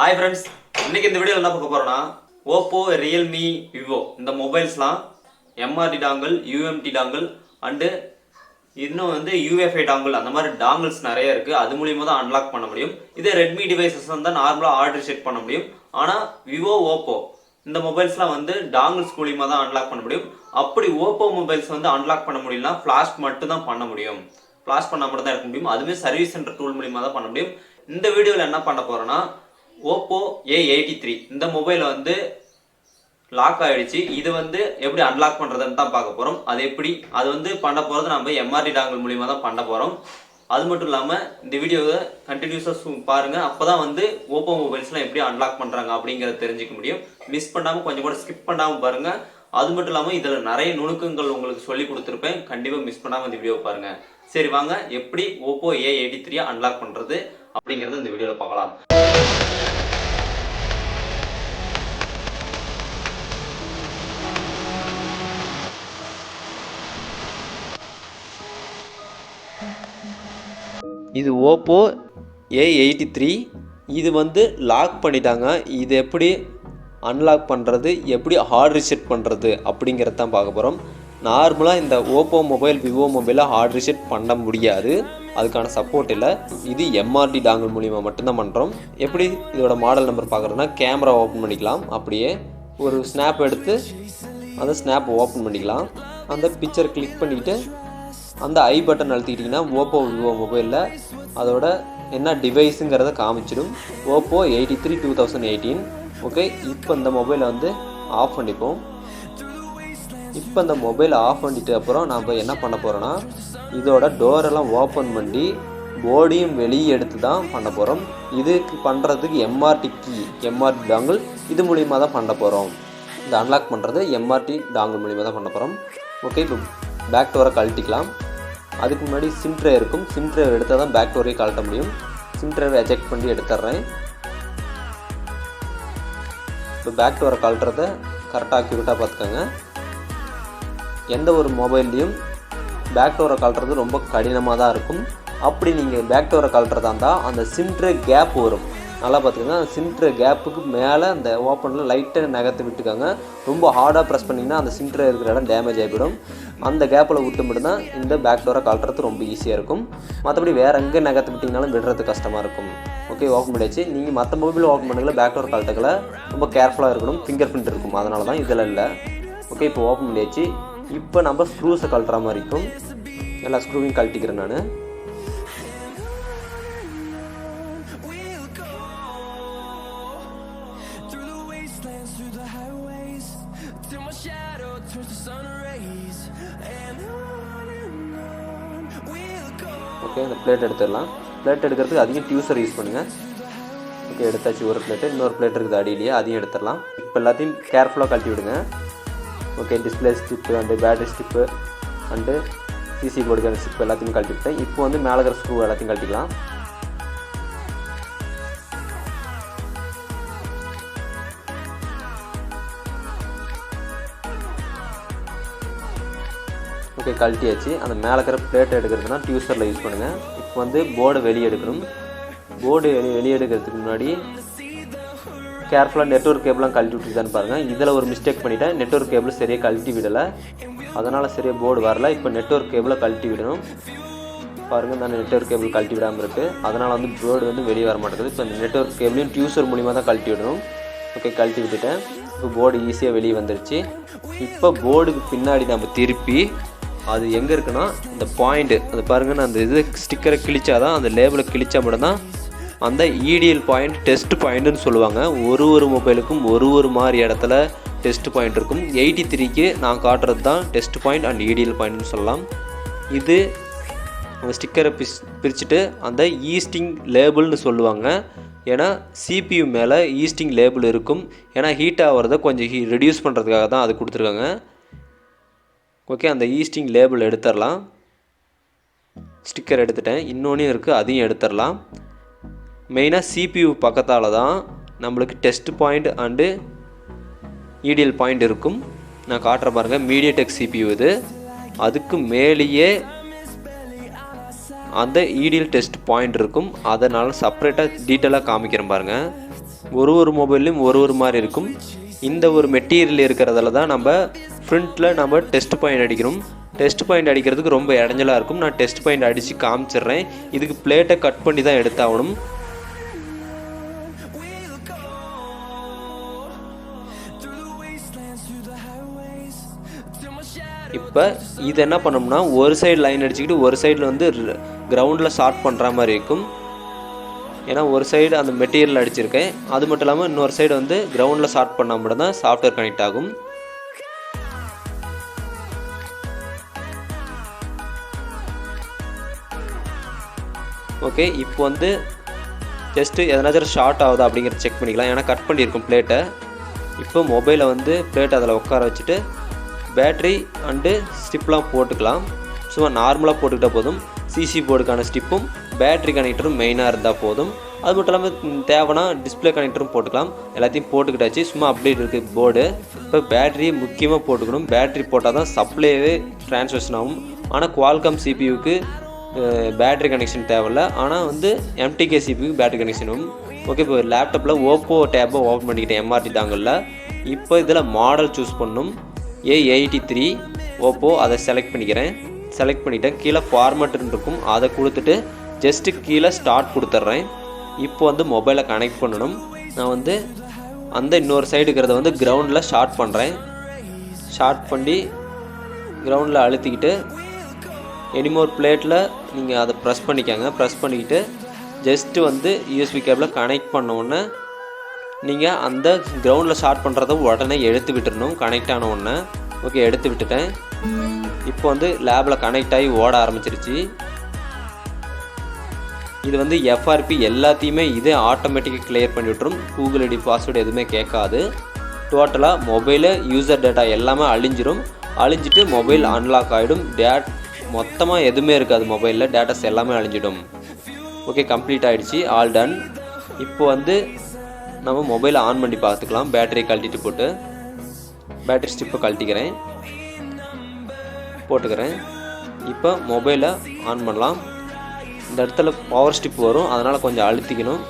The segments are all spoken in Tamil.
ஹாய் ஃப்ரெண்ட்ஸ் இன்னைக்கு இந்த வீடியோவில் என்ன பார்க்க போறோம்னா ஓப்போ ரியல்மி விவோ இந்த மொபைல்ஸ்லாம் MRT dongle UMT dongle and இன்னும் வந்து யூஎஃப்ஐ டாங்கிள் அந்த மாதிரி டாங்கிள்ஸ் நிறைய இருக்கு. அது மூலியமாக தான் அன்லாக் பண்ண முடியும். இதே ரெட்மி டிவைசஸ் வந்து நார்மலாக ஆர்டர் செட் பண்ண முடியும். ஆனால் விவோ ஓப்போ இந்த மொபைல்ஸ்லாம் வந்து டாங்கிள்ஸ் மூலியமாக தான் அன்லாக் பண்ண முடியும். அப்படி ஓப்போ மொபைல்ஸ் வந்து அன்லாக் பண்ண முடியலனா ஃப்ளாஷ் மட்டும் தான் பண்ண முடியும். ஃப்ளாஷ் பண்ணால் மட்டும் தான் எடுக்க முடியும். அதுவுமே சர்வீஸ் சென்டர் டூல் மூலியமாக தான் பண்ண முடியும். இந்த வீடியோவில் என்ன பண்ண போகிறோன்னா ஓப்போ ஏ எயிட்டி த்ரீ இந்த மொபைலை வந்து லாக் ஆகிடுச்சு இது வந்து எப்படி அன்லாக் பண்ணுறதுன்னு தான் பார்க்க போகிறோம் அது எப்படி? அது வந்து பண்ண போகிறது நம்ம எம்ஆர்டி டாங்கல் மூலிமா தான் பண்ண போகிறோம் அது மட்டும் இல்லாமல் இந்த வீடியோவை கண்டினியூஸாக பாருங்கள் அப்போ தான் வந்து ஓப்போ மொபைல்ஸ்லாம் எப்படி அன்லாக் பண்ணுறாங்க அப்படிங்கிறத தெரிஞ்சுக்க முடியும். மிஸ் பண்ணாமல் கொஞ்சம் கூட ஸ்கிப் பண்ணாமல் பாருங்கள் அது மட்டும் இல்லாமல் இதில் நிறைய நுணுக்கங்கள் உங்களுக்கு சொல்லி கொடுத்துருப்பேன். கண்டிப்பாக மிஸ் பண்ணாமல் இந்த வீடியோ பாருங்கள் சரி வாங்க. எப்படி Oppo A eighty three unlock பண்ணுறது அப்படிங்கிறத இந்த வீடியோவில் பார்க்கலாம். இது ஓப்போ ஏ எயிட்டி த்ரீ இது வந்து லாக் பண்ணிட்டாங்க. இது எப்படி அன்லாக் பண்ணுறது எப்படி ஹார்ட் ரிசெட் பண்ணுறது அப்படிங்கிறத தான் பார்க்க போகிறோம் நார்மலாக இந்த ஓப்போ மொபைல் விவோ மொபைலை ஹார்ட் ரிசெட் பண்ண முடியாது. அதுக்கான சப்போர்ட் இல்லை. இது எம்ஆர்டி டாங்கல் மூலிமா மட்டும்தான் பண்ணுறோம் எப்படி இதோட மாடல் நம்பர் பார்க்குறதுனா கேமரா ஓப்பன் பண்ணிக்கலாம். அப்படியே ஒரு ஸ்னாப் எடுத்து அந்த ஸ்னாப் ஓப்பன் பண்ணிக்கலாம். அந்த பிக்சர் கிளிக் பண்ணிவிட்டு அந்த ஐ பட்டன் அழுத்திக்கிட்டிங்கன்னா ஓப்போ விவோ மொபைலில் அதோட என்ன டிவைஸுங்கிறத காமிச்சிடும். Oppo eighty three two thousand eighteen okay இப்போ இந்த மொபைலை வந்து ஆஃப் பண்ணிப்போம். இப்போ இந்த மொபைலை ஆஃப் பண்ணிட்டு அப்புறம் நாம் என்ன பண்ண போகிறோன்னா இதோட டோரெல்லாம் ஓப்பன் பண்ணி போர்டையும் வெளியே எடுத்து தான் பண்ண போகிறோம் இதுக்கு பண்ணுறதுக்கு எம்ஆர்டி கீ எம்ஆர்டி டாங்கிள் இது மூலிமா தான் பண்ண போகிறோம் இந்த அன்லாக் பண்ணுறது எம்ஆர்டி டாங்கிள் மூலிமா தான் பண்ண போகிறோம் ஓகே இப்போ பேக் டோரை கழட்டிக்கலாம். அதுக்கு முன்னாடி சிம் ட்ரே இருக்கும். சிம் ட்ரைவ் எடுத்தால் தான் பேக் டோரையே கழட்ட முடியும். சிம் ட்ரேவை எஜெக்ட் பண்ணி எடுத்துட்றேன் இப்போ பேக் டோரை கழட்டுறத கரெக்டாக அக்யூரேட்டாக பார்த்துக்கோங்க. எந்த ஒரு மொபைல்லையும் பேக் டோரை கழட்டுறது ரொம்ப கடினமாக தான் இருக்கும். அப்படி நீங்கள் பேக் டோரை கழட்டுறதா இருந்தால் அந்த சிம் ட்ரே கேப் வரும். நல்லா பார்த்துக்கோங்க. அந்த கேப்புக்கு மேலே அந்த ஓப்பனில் லைட்டாக நகர்த்து விட்டுக்கோங்க. ரொம்ப ஹார்டாக ப்ரெஸ் பண்ணிங்கன்னா அந்த சிம் இருக்கிற இடம் டேமேஜ் ஆகிவிடும். அந்த கேப்பில் விட்டு மட்டும்தான் இந்த பேக் டோரை கழட்டுறது ரொம்ப ஈஸியாக இருக்கும். மற்றபடி வேறு எங்கே நகர்த்து விட்டிங்கனாலும் விடுறது கஷ்டமாக இருக்கும். ஓகே ஓப்பன் பண்ணியாச்சு. நீங்கள் மற்ற மொபைல் ஓப்பன் பண்ணல பேக் டோர் கழட்டக்கல ரொம்ப கேர்ஃபுல்லாக இருக்கணும். ஃபிங்கர் பிரிண்ட் இருக்கும். அதனால தான் இதில் இல்லை. ஓகே இப்போ ஓப்பன் பண்ணியாச்சு. இப்போ நம்ம ஸ்க்ரூஸை கழட்டுற மாதிரி இருக்கும். எல்லா ஸ்க்ரூவையும் கழட்டிக்கிறேன் நான். பிளேட் எடுத்துடலாம். பிளேட் எடுக்கிறதுக்கு அதிகம் டியூசர் யூஸ் பண்ணுங்கள் ஓகே எடுத்தாச்சு ஒரு பிளேட்டு இன்னொரு பிளேட் இருக்குது அடியிலேயே அதையும் எடுத்துடலாம். இப்போ எல்லாத்தையும் கேர்ஃபுல்லாக கழட்டி விடுங்க. Okay display strip and battery strip and CC போர்டுக்கான strip எல்லாத்தையும் கழட்டி விட்டேன் இப்போ வந்து மேலே இருக்கிற ஸ்க்ரூ எல்லாத்தையும் கழட்டிக்கலாம். ஓகே கழட்டியாச்சு. அந்த மேலே இருக்கிற பிளேட் எடுக்கிறதுனா டியூசரில் யூஸ் பண்ணுங்கள் இப்போ வந்து போர்டை வெளியே எடுக்கணும். போர்டு வெளியே வெளியே எடுக்கிறதுக்கு முன்னாடி கேர்ஃபுல்லாக நெட்ஒர்க் கேபிளாக கழட்டி விட்டுருதான்னு பாருங்கள் இதில் ஒரு மிஸ்டேக் பண்ணிட்டேன். நெட்ஒர்க் கேபிள் சரியாக கழட்டி விடலை. அதனால் சரியாக போர்டு வரல. இப்போ நெட்ஒர்க் கேபிளை கழட்டி விடணும். பாருங்கள் நான் நெட்ஒர்க் கேபிள் கழட்டி விடாமல் இருக்குது அதனால் வந்து போர்டு வந்து வெளியே வர மாட்டேங்குது. இப்போ இந்த நெட்ஒர்க் கேபிளையும் டியூசர் மூலிமா தான் கழட்டி விடணும். ஓகே கழட்டி விட்டுட்டேன். இப்போ போர்டு ஈஸியாக வெளியே வந்துருச்சு. இப்போ போர்டுக்கு பின்னாடி நம்ம திருப்பி அது எங்கே இருக்குன்னா இந்த பாயிண்ட்டு அது பாருங்கள் நான் அந்த இது ஸ்டிக்கரை கிழிச்சாதான் அந்த லேபிளை கிழிச்சா மட்டும்தான் அந்த இடிஎல் பாயிண்ட் டெஸ்ட் பாயிண்ட்டுன்னு சொல்லுவாங்க. ஒரு ஒரு மொபைலுக்கும் ஒரு ஒரு மாதிரி இடத்துல டெஸ்ட் பாயிண்ட் இருக்கும். எயிட்டி த்ரீக்கு நான் காட்டுறது தான் டெஸ்ட் பாயிண்ட் அண்ட் இடிஎல் பாயிண்ட்னு சொல்லலாம். இது அந்த ஸ்டிக்கரை பிஸ் பிரிச்சுட்டு அந்த ஈஸ்டிங் லேபிள்னு சொல்லுவாங்க. ஏன்னா சிபியு மேலே ஈஸ்டிங் லேபிள் இருக்கும். ஏன்னா ஹீட் ஆகிறத கொஞ்சம் ஹீ ரெடியூஸ் பண்ணுறதுக்காக தான் அது கொடுத்துருக்காங்க. ஓகே அந்த ஈஸ்டிங் லேபிள் எடுத்துடலாம் ஸ்டிக்கர் எடுத்துட்டேன். இன்னொன்று இருக்குது அதையும் எடுத்துடலாம் மெயினாக சிபியூ பக்கத்தால் தான் நம்மளுக்கு test point and EDL point இருக்கும். நான் காட்டுற பாருங்கள் மீடியடெக் சிபியூ இது. அதுக்கு மேலேயே அந்த இடிஎல் டெஸ்ட் பாயிண்ட் இருக்கும். அதனால் செப்பரேட்டாக டீட்டெயிலாக காமிக்கிறேன் பாருங்கள் ஒரு ஒரு மொபைல்லையும் ஒரு ஒரு மாதிரி இருக்கும். இந்த ஒரு மெட்டீரியல் இருக்கிறதால தான் நம்ம ஃப்ரண்ட்டில் நம்ம டெஸ்ட் பாயிண்ட் அடிக்கணும் டெஸ்ட் பாயிண்ட் அடிக்கிறதுக்கு ரொம்ப இடைஞ்சலாக இருக்கும். நான் டெஸ்ட் பாயிண்ட் அடித்து காமிச்சிடுறேன். இதுக்கு பிளேட்டை கட் பண்ணி தான் எடுத்தாகணும். இப்போ இது என்ன பண்ணோம்னா ஒரு சைடு லைன் அடிச்சுக்கிட்டு ஒரு சைடில் வந்து கிரவுண்டில் ஷார்ட் பண்ணுற மாதிரி இருக்கும். ஏன்னா ஒரு சைடு அந்த மெட்டீரியல் அடிச்சிருக்கேன். அது மட்டும் இல்லாமல் இன்னொரு சைடு வந்து கிரவுண்டில் ஷார்ட் பண்ணால் மட்டும் தான் சாஃப்ட்வேர் கனெக்ட் ஆகும். ஓகே இப்போ வந்து ஜஸ்ட்டு எதனாச்சும் ஷார்ட் ஆகுதா அப்படிங்கிறத செக் பண்ணிக்கலாம். ஏன்னா கட் பண்ணியிருக்கும் பிளேட்டை இப்போ மொபைலை வந்து பிளேட் அதில் உட்கார வச்சுட்டு பேட்ரி அண்டு ஸ்டிப்லாம் போட்டுக்கலாம். சும்மா நார்மலாக போட்டுக்கிட்டால் போதும். சிசி போர்டுக்கான ஸ்டிப்பும் பேட்ரி கனெக்டரும் மெயினாக இருந்தால் போதும். அது மட்டும் இல்லாமல் தேவைன்னா டிஸ்ப்ளே கனெக்டரும் போட்டுக்கலாம். எல்லாத்தையும் போட்டுக்கிட்டாச்சு. சும்மா அப்டேட் இருக்குது போர்டு இப்போ பேட்ரி முக்கியமாக போட்டுக்கணும். பேட்ரி போட்டால் தான் சப்ளைவே ட்ரான்ஸ்லேஷன் ஆகும் ஆனால் குவால்காம் சிபியூக்கு பேட்ரி கனெக்ஷன் தேவையில்ல. ஆனால் வந்து எம்டிகே சிபிக்கு பேட்ரி கனெக்ஷனும் ஓகே இப்போ லேப்டாப்பில் ஓப்போ டேப்பை ஓப்பன் பண்ணிக்கிட்டேன் எம்ஆர்டி தாங்கல்ல இப்போ இதில் மாடல் சூஸ் பண்ணும். ஏ எயிட்டி த்ரீ ஓப்போ அதை செலக்ட் பண்ணிக்கிறேன். செலக்ட் பண்ணிட்டேன். கீழே ஃபார்மட்னு இருக்கும். அதை கொடுத்துட்டு ஜஸ்ட்டு கீழே ஸ்டார்ட் கொடுத்துட்றேன். இப்போ வந்து மொபைலை கனெக்ட் பண்ணணும். நான் வந்து அந்த இன்னொரு சைடு இருக்கிறத வந்து கிரவுண்டில் ஷார்ட் பண்ணுறேன் ஷார்ட் பண்ணி கிரவுண்டில் அழுத்திக்கிட்டு எனிமோர் பிளேட்டில் நீங்கள் அதை ப்ரெஸ் பண்ணிக்கோங்க. ப்ரெஸ் பண்ணிக்கிட்டு ஜஸ்ட்டு வந்து யூஎஸ்பி கேபில் கனெக்ட் பண்ண உடனே நீங்கள் அந்த கிரவுண்டில் ஷார்ட் பண்ணுறத உடனே எடுத்து விட்டுறணும். கனெக்ட் ஆன உடனே. ஓகே எடுத்து விட்டுட்டேன். இப்போ வந்து லேபில் கனெக்ட் ஆகி ஓட ஆரம்பிச்சிருச்சு. இது வந்து எஃப்ஆர்பி எல்லாத்தையுமே இதே ஆட்டோமேட்டிக்காக கிளியர் பண்ணி விட்டுரும். கூகுள் ஐடி பாஸ்வேர்டு எதுவுமே கேட்காது. டோட்டலாக மொபைலு யூசர் டேட்டா எல்லாமே அழிஞ்சிரும். அழிஞ்சிட்டு மொபைல் அன்லாக் ஆகிடும் டேட் மொத்தமாக எதுவுமே இருக்காது மொபைலில் டேட்டாஸ் எல்லாமே அழிஞ்சிடும். ஓகே கம்ப்ளீட் ஆகிடுச்சு ஆல் டன் இப்போ வந்து நம்ம மொபைலை ஆன் பண்ணி பார்த்துக்கலாம். பேட்டரியை கழட்டிட்டு போட்டு. பேட்டரி ஸ்டிப்பை கழட்டிக்கிறேன். போட்டுக்கிறேன். இப்போ மொபைலை ஆன் பண்ணலாம். இந்த இடத்துல பவர் ஸ்டிப் வரும். அதனால் கொஞ்சம் அழுத்திக்கணும்.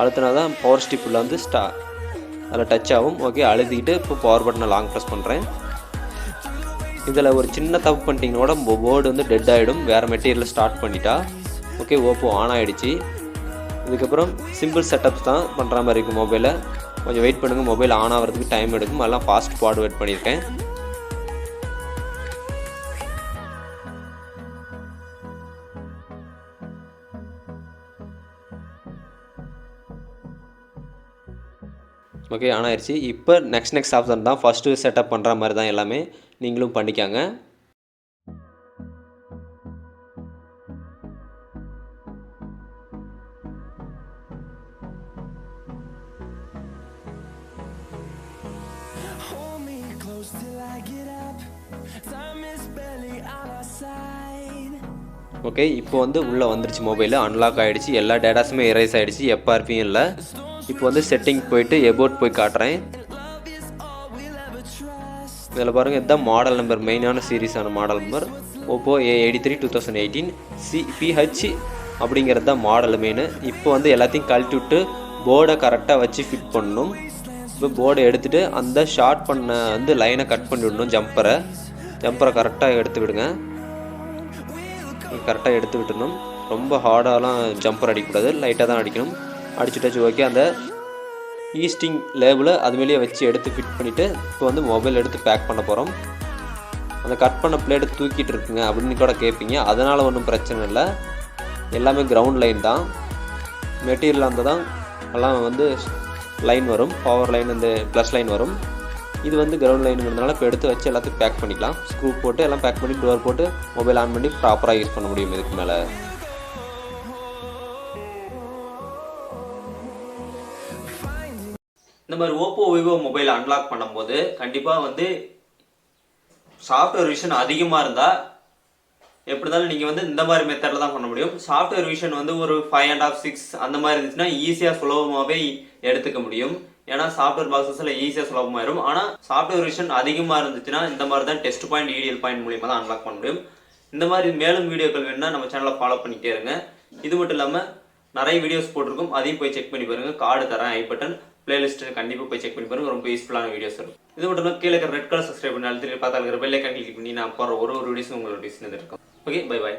அழுத்தினா தான் பவர் ஸ்டிப்பில் வந்து ஸ்டா அதில் டச் ஆகும். ஓகே அழுத்திக்கிட்டு இப்போ பவர் பட்டனை லாங் ப்ரெஸ் பண்ணுறேன் இதில் ஒரு சின்ன தப்பு பண்ணிட்டீங்கன்னா கூட போர்டு வந்து டெட் ஆகிடும் வேறு மெட்டீரியல் ஸ்டார்ட் பண்ணிட்டா. ஓகே ஓப்போ ஆன் ஆகிடுச்சு இதுக்கப்புறம் சிம்பிள் செட்டப்ஸ் தான் பண்ணுற மாதிரி இருக்கும் மொபைலை கொஞ்சம் வெயிட் பண்ணுங்கள் மொபைல் ஆன் ஆகிறதுக்கு டைம் எடுக்கும். எல்லாம் ஃபாஸ்ட் ஃபார்வேர்ட் பண்ணியிருக்கேன். ஓகே ஆன் ஆயிடுச்சு. இப்போ நெக்ஸ்ட் நெக்ஸ்ட் ஆப்ஷன் தான் ஃபஸ்ட்டு செட்டப் பண்ணுற மாதிரி தான் எல்லாமே நீங்களும் பண்ணிக்காங்க. ஓகே இப்போ வந்து உள்ளே வந்துருச்சு மொபைல் அன்லாக் ஆகிடுச்சு எல்லா டேட்டாஸுமே எரேஸ் ஆகிடுச்சு எப்ஆர்பியும் இல்லை. இப்போ வந்து செட்டிங் போயிட்டு எபோட் போய் காட்டுறேன். இதில் பாருங்கள் இதுதான் மாடல் நம்பர் மெயினான சீரீஸான model number Oppo A eighty three two thousand eighteen C PH அப்படிங்கிறது தான் மாடல் மெயின் இப்போ வந்து எல்லாத்தையும் கழட்டி விட்டு போர்டை கரெக்டாக வச்சு ஃபிட் பண்ணணும். இப்போ போர்டை எடுத்துகிட்டு அந்த ஷார்ட் பண்ண வந்து லைனை கட் பண்ணி விடணும் ஜம்பரை ஜம்பரை கரெக்டாக எடுத்து விடுங்க. கரெக்டாக எடுத்து விட்டுணும் ரொம்ப ஹார்டாலாம் ஜம்பர் அடிக்கக்கூடாது லைட்டாக தான் அடிக்கணும். அடிச்சுட்டாச்சு ஓகே அந்த ஈஸ்டிங் லேபிளை அது மேலேயே வச்சு எடுத்து ஃபிட் பண்ணிவிட்டு இப்போ வந்து மொபைல் எடுத்து பேக் பண்ண போகிறோம் அந்த கட் பண்ண பிளேட்டை தூக்கிட்டு இருக்குங்க அப்படின்னு கூட கேட்பீங்க அதனால் ஒன்றும் பிரச்சனை இல்லை. எல்லாமே கிரவுண்ட் லைன் தான். மெட்டீரியல் அந்த தான் எல்லாம் வந்து லைன் வரும். பவர் லைன் இந்த ப்ளஸ் லைன் வரும். இது வந்து கிரவுண்ட் லைனுங்கிறதுனால இப்போ எடுத்து வச்சு எல்லாத்தையும் பேக் பண்ணிக்கலாம். ஸ்க்ரூ போட்டு எல்லாம் பேக் பண்ணி டோர் போட்டு மொபைல் ஆன் பண்ணி ப்ராப்பராக யூஸ் பண்ண முடியும் இதுக்கு மேலே. இந்த மாதிரி ஓப்போ விவோ மொபைல் அன்லாக் பண்ணும்போது கண்டிப்பாக வந்து சாஃப்ட்வேர் விஷன் அதிகமாக இருந்தால் எப்படி இருந்தாலும் நீங்கள் வந்து இந்த மாதிரி மெத்தடில் தான் பண்ண முடியும். சாஃப்ட்வேர் விஷன் வந்து ஒரு ஃபைவ் அண்ட் ஆஃப் சிக்ஸ் அந்த மாதிரி இருந்துச்சுன்னா ஈஸியாக சுலபமாகவே எடுத்துக்க முடியும். ஏன்னா சாஃப்ட்வேர் பாக்ஸஸில் ஈஸியாக சுலபமாயிரும் ஆனால் சாஃப்ட்வேர் விஷன் அதிகமாக இருந்துச்சுன்னா இந்த மாதிரி தான் டெஸ்ட் பாயிண்ட் இடிஎல் பாயிண்ட் மூலியமாக தான் அன்லாக் பண்ண முடியும். இந்த மாதிரி மேலும் வீடியோக்கள் வேணும்னா நம்ம சேனலை ஃபாலோ பண்ணிட்டே இருங்க. இது மட்டும் இல்லாமல் நிறைய வீடியோஸ் போட்டிருக்கும். அதையும் போய் செக் பண்ணி பாருங்கள் கார்டு தரேன் ஐ பட்டன் பிளேலிஸ்ட்டு கண்டிப்பாக போய் செக் பண்ணி பாருங்க. ரொம்ப யூஸ்ஃபுல்லான வீடியோஸ் இருக்கும். இது மட்டும் இல்லாமல் கீழே இருக்கிற ரெட் கலர் சப்ஸ்கிரைப் பண்ணி அழுத்தி பார்த்தா இருக்கிற பெல்லைக்கான் கிளிக் பண்ணி நான் போகிற ஒரு ஒரு வீடியோஸும் உங்களோட வீடியோஸ் இருக்கும். Okay bye bye